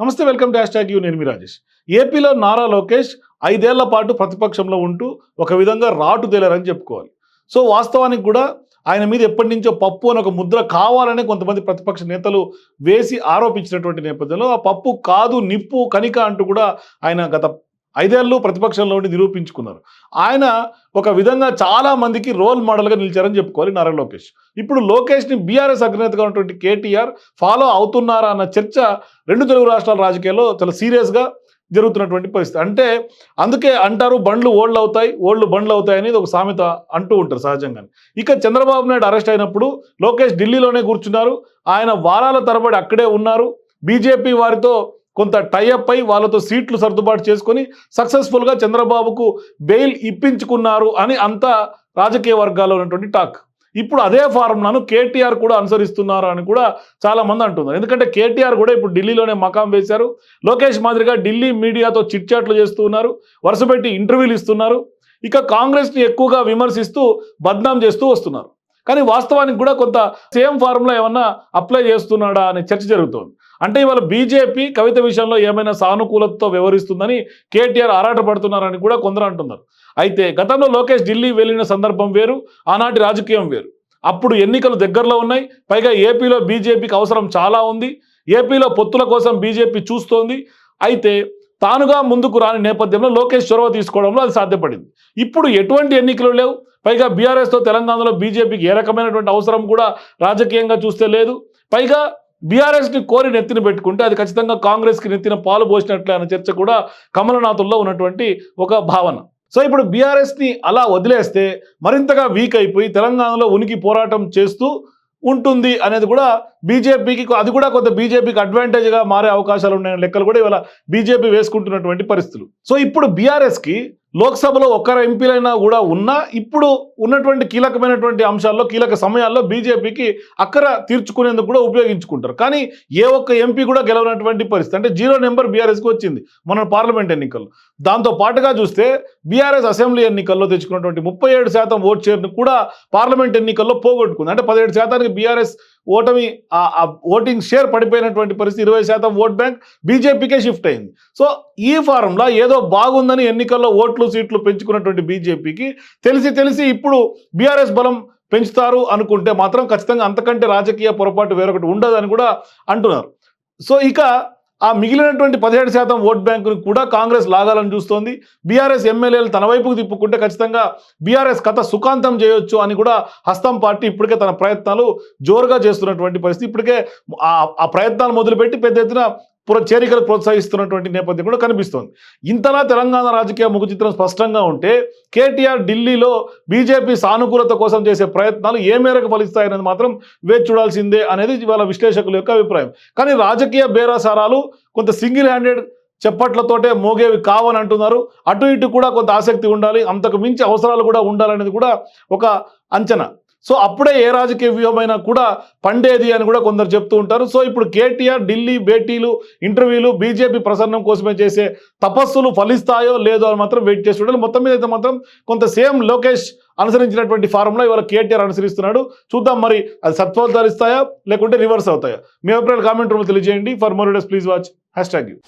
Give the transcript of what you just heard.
నమస్తే welcome dash tag you. నేను మీ రాజేష్. ఏపీలో నారా లోకేష్ ఐదేళ్ళ పాటు ప్రతిపక్షంలో ఉంటూ ఒక విధంగా రాటు తేలారని చెప్పుకోవాలి. సో వాస్తవానికి కూడా ఆయన మీద ఎప్పటి నుంచో పప్పు అని ఒక ముద్ర కావాలని కొంతమంది ప్రతిపక్ష నేతలు వేసి ఆరోపించినటువంటి నేపథ్యంలో ఆ పప్పు కాదు నిప్పు కనిక అంటూ కూడా ఆయన గత ఐదేళ్ళు ప్రతిపక్షంలో ఉండి నిరూపించుకున్నారు. ఆయన ఒక విధంగా చాలా మందికి రోల్ మోడల్గా నిలిచారని చెప్పుకోవాలి నారా లోకేష్. ఇప్పుడు లోకేష్ని బీఆర్ఎస్ అగ్రనేతగా ఉన్నటువంటి కేటీఆర్ ఫాలో అవుతున్నారా అన్న చర్చ రెండు తెలుగు రాష్ట్రాల రాజకీయాల్లో చాలా సీరియస్గా జరుగుతున్నటువంటి పరిస్థితి. అంటే అందుకే అంటారు బండ్లు ఓళ్ళు అవుతాయి ఓళ్ళు బండ్లు అవుతాయి అనేది ఒక సామెత అంటూ ఉంటారు సహజంగానే. ఇక చంద్రబాబు నాయుడు అరెస్ట్ అయినప్పుడు లోకేష్ ఢిల్లీలోనే కూర్చున్నారు. ఆయన వారాల తరబడి అక్కడే ఉన్నారు. బీజేపీ వారితో కొంత టైఅప్ అయి వాళ్ళతో సీట్లు సర్దుబాటు చేసుకొని సక్సెస్ఫుల్గా చంద్రబాబుకు బెయిల్ ఇప్పించుకున్నారు అని అంతా రాజకీయ వర్గాల్లో ఉన్నటువంటి టాక్ ఇప్పుడు అదే ఫార్ములాను కేటీఆర్ కూడా అనుసరిస్తున్నారు అని కూడా చాలా మంది అంటున్నారు. ఎందుకంటే కేటీఆర్ కూడా ఇప్పుడు ఢిల్లీలోనే మకాం వేశారు. లోకేష్ మాదిరిగా ఢిల్లీ మీడియాతో చిట్చాట్లు చేస్తూ ఉన్నారు. వరుసపెట్టి ఇంటర్వ్యూలు ఇస్తున్నారు. ఇక కాంగ్రెస్ని ఎక్కువగా విమర్శిస్తూ బద్నాం చేస్తూ వస్తున్నారు. కానీ వాస్తవానికి కూడా కొంత సేమ్ ఫార్ములా ఏమన్నా అప్లై చేస్తున్నాడా అనే చర్చ జరుగుతోంది. అంటే ఇవాళ బీజేపీ కవిత విషయంలో ఏమైనా సానుకూలతతో వ్యవహరిస్తుందని కేటీఆర్ ఆరాటపడుతున్నారని కూడా కొందరు అంటున్నారు. అయితే గతంలో లోకేష్ ఢిల్లీ వెళ్ళిన సందర్భం వేరు ఆనాటి రాజకీయం వేరు. అప్పుడు ఎన్నికలు దగ్గరలో ఉన్నాయి పైగా ఏపీలో బీజేపీకి అవసరం చాలా ఉంది ఏపీలో పొత్తుల కోసం బీజేపీ చూస్తోంది. అయితే తానుగా ముందుకు రాని నేపథ్యంలో లోకేష్ చొరవ తీసుకోవడంలో అది సాధ్యపడింది. ఇప్పుడు ఎటువంటి ఎన్నికలు లేవు పైగా బీఆర్ఎస్తో తెలంగాణలో బీజేపీకి ఏ రకమైనటువంటి అవసరం కూడా రాజకీయంగా చూస్తే లేదు. పైగా బీఆర్ఎస్ని కోరి నెత్తిన పెట్టుకుంటే అది ఖచ్చితంగా కాంగ్రెస్కి నెత్తిన పాలు పోసినట్లే అనే చర్చ కూడా కమలనాథుల్లో ఉన్నటువంటి ఒక భావన. సో ఇప్పుడు బీఆర్ఎస్ని అలా వదిలేస్తే మరింతగా వీక్ అయిపోయి తెలంగాణలో ఉనికి పోరాటం చేస్తూ ఉంటుంది అనేది కూడా బీజేపీకి అది కూడా కొంత బీజేపీకి అడ్వాంటేజ్గా మారే అవకాశాలు ఉన్నాయని లెక్కలు కూడా ఇవాళ బీజేపీ వేసుకుంటున్నటువంటి పరిస్థితులు. సో ఇప్పుడు బీఆర్ఎస్కి లోక్సభలో ఒక్కరు ఎంపీలైనా కూడా ఉన్నా ఇప్పుడు ఉన్నటువంటి కీలకమైనటువంటి అంశాల్లో కీలక సమయాల్లో బీజేపీకి అక్కర తీర్చుకునేందుకు కూడా ఉపయోగించుకుంటారు. కానీ ఏ ఒక్క ఎంపీ కూడా గెలవనటువంటి పరిస్థితి. అంటే జీరో నెంబర్ బీఆర్ఎస్కి వచ్చింది మన పార్లమెంట్ ఎన్నికల్లో. దాంతో పాటుగా చూస్తే బీఆర్ఎస్ అసెంబ్లీ ఎన్నికల్లో తెచ్చుకున్నటువంటి ముప్పై ఏడు శాతం ఓట్ షేర్ను కూడా పార్లమెంట్ ఎన్నికల్లో పోగొట్టుకుంది. అంటే పదిహేడు శాతానికి బీఆర్ఎస్ ఓటమి ఆ ఓటింగ్ షేర్ పడిపోయినటువంటి పరిస్థితి ఇరవై శాతం ఓట్ బ్యాంక్ బీజేపీకే షిఫ్ట్ అయింది. సో ఈ ఫారంలో ఏదో బాగుందని ఎన్నికల్లో ఓట్లు సీట్లు పెంచుకున్నటువంటి బీజేపీకి తెలిసి తెలిసి ఇప్పుడు బీఆర్ఎస్ బలం పెంచుతారు అనుకుంటే మాత్రం ఖచ్చితంగా అంతకంటే రాజకీయ పొరపాటు వేరొకటి ఉండదని కూడా అంటున్నారు. సో ఇక ఆ మిగిలినటువంటి పదిహేడు శాతం ఓట్ బ్యాంకును కూడా కాంగ్రెస్ లాగాలని చూస్తోంది. బీఆర్ఎస్ ఎమ్మెల్యేలు తన వైపుకు తిప్పుకుంటే ఖచ్చితంగా బీఆర్ఎస్ కథ సుఖాంతం చేయొచ్చు అని కూడా హస్తం పార్టీ ఇప్పటికే తన ప్రయత్నాలు జోరుగా చేస్తున్నటువంటి పరిస్థితి. ఇప్పటికే ఆ ప్రయత్నాలు మొదలుపెట్టి పెద్ద ఎత్తున చేరికలు ప్రోత్సహిస్తున్నటువంటి నేపథ్యం కూడా కనిపిస్తోంది. ఇంతలా తెలంగాణ రాజకీయ ముఖచిత్రం స్పష్టంగా ఉంటే కేటీఆర్ ఢిల్లీలో బీజేపీ సానుకూలత కోసం చేసే ప్రయత్నాలు ఏ మేరకు ఫలిస్తాయనేది మాత్రం వేచి చూడాల్సిందే అనేది ఇవాళ విశ్లేషకుల యొక్క అభిప్రాయం. కానీ రాజకీయ బేరాసారాలు కొంత సింగిల్ హ్యాండెడ్ చెప్పట్లతోటే మోగేవి కావని అంటున్నారు. అటు ఇటు కూడా కొంత ఆసక్తి ఉండాలి అంతకు మించి అవసరాలు కూడా ఉండాలనేది కూడా ఒక అంచనా. సో అప్పుడే ఏ రాజకీయ వ్యూహమైనా కూడా పండేది అని కూడా కొందరు చెప్తూ ఉంటారు. సో ఇప్పుడు కేటీఆర్ ఢిల్లీ భేటీలు ఇంటర్వ్యూలు బీజేపీ ప్రసన్నం కోసమే చేసే తపస్సులు ఫలిస్తాయో లేదో అని మాత్రం వెయిట్ చేసి ఉండాలి మొత్తం మీద అయితే మాత్రం కొంత సేమ్ లోకేష్ అనుసరించినటువంటి ఫారంలో ఇవాళ కేటీఆర్ అనుసరిస్తున్నాడు. చూద్దాం మరి అది సత్ఫలితాలు ఇస్తాయా లేకుంటే రివర్స్ అవుతాయా? మీ అభిప్రాయాలు కామెంట్ రూమ్ తెలియజేయండి. For more days please watch. Hash tag you.